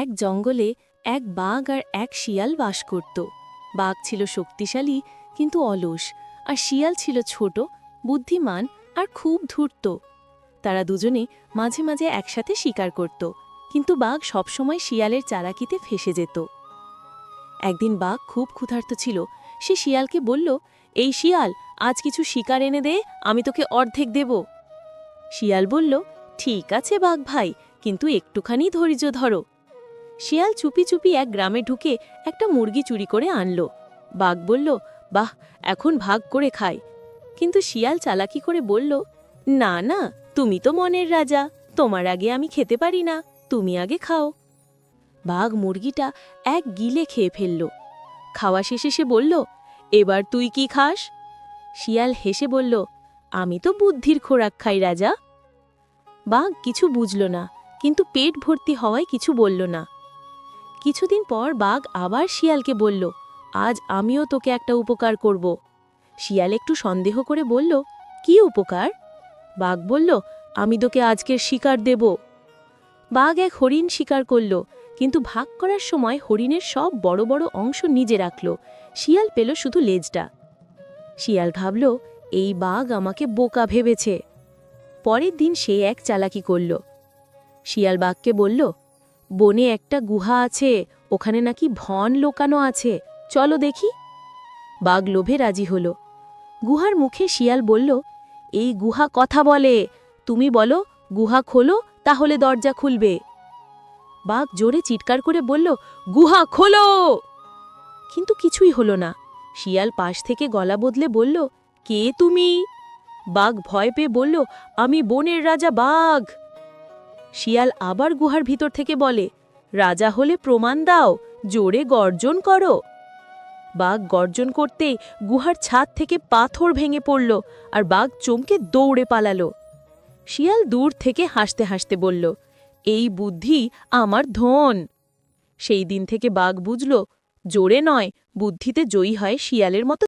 এক জঙ্গলে এক বাঘ আর এক শিয়াল বাস করত। বাঘ ছিল শক্তিশালী, কিন্তু অলস, আর শিয়াল ছিল ছোট, বুদ্ধিমান, আর খুব ধূর্ত। তারা দুজনে মাঝে মাঝে একসাথে শিকার করত, কিন্তু বাঘ সবসময় শিয়ালের চালাকিতে ফেসে যেত। একদিন বাঘ খুব ক্ষুধার্ত ছিল, সে শিয়ালকে বলল, এই শিয়াল, আজ কিছু শিকার এনে দে, আমি তোকে অর্ধেক দেব। শিয়াল বলল, ঠিক আছে বাঘ ভাই, কিন্তু একটুখানি ধৈর্য ধরো। শিয়াল চুপি চুপি এক গ্রামে ঢুকে একটা মুরগি চুরি করে আনল। বাঘ বলল, বাহ, এখন ভাগ করে খাই। কিন্তু শিয়াল চালাকি করে বলল, না না, তুমি তো মনের রাজা, তোমার আগে আমি খেতে পারি না, তুমি আগে খাও। বাঘ মুরগিটা এক গিলে খেয়ে ফেলল। খাওয়া শেষে সে বলল, এবার তুই কি খাস? শিয়াল হেসে বলল, আমি তো বুদ্ধির খোরাক খাই, রাজা। বাঘ কিছু বুঝল না, কিন্তু পেট ভর্তি হওয়ায় কিছু বলল না। কিছুদিন পর বাঘ আবার শিয়ালকে বলল, আজ আমিও তোকে একটা উপকার করব। শিয়াল একটু সন্দেহ করে বলল, কি উপকার? বাঘ বলল, আমি তোকে আজকের শিকার দেব। বাঘ এক হরিণ শিকার করল, কিন্তু ভাগ করার সময় হরিণের সব বড় বড় অংশ নিজে রাখল। শিয়াল পেল শুধু লেজটা। শিয়াল ভাবল, এই বাঘ আমাকে বোকা ভেবেছে। পরের দিন সে এক চালাকি করল। শিয়াল বাঘকে বলল বনে একটা গুহা আছে, ওখানে নাকি ভন লোকানো আছে। চলো দেখি। বাঘ লোভে রাজি হল। গুহার মুখে শিয়াল বলল, এই গুহা কথা বলে। তুমি বলো, গুহা খোলো, তাহলে দরজা খুলবে। বাঘ জোরে চিৎকার করে বলল, গুহা খোলো! কিন্তু কিছুই হলো না। শিয়াল পাশ থেকে গলা বদলে বলল, কে তুমি? বাঘ ভয় পেয়ে বলল, আমি বনের রাজা বাঘ। শিয়াল আবার গুহার ভিতর থেকে বলে, রাজা হলে প্রমাণ দাও, জোরে গর্জন করো। বাঘ গর্জন করতেই গুহার ছাদ থেকে পাথর ভেঙে পড়ল আর বাঘ চমকে দৌড়ে পালালো। শিয়াল দূর থেকে হাসতে হাসতে বলল, এই বুদ্ধি আমার ধন। সেই দিন থেকে বাঘ বুঝল, জোরে নয়, বুদ্ধিতে জয়ী হয় শিয়ালের মতো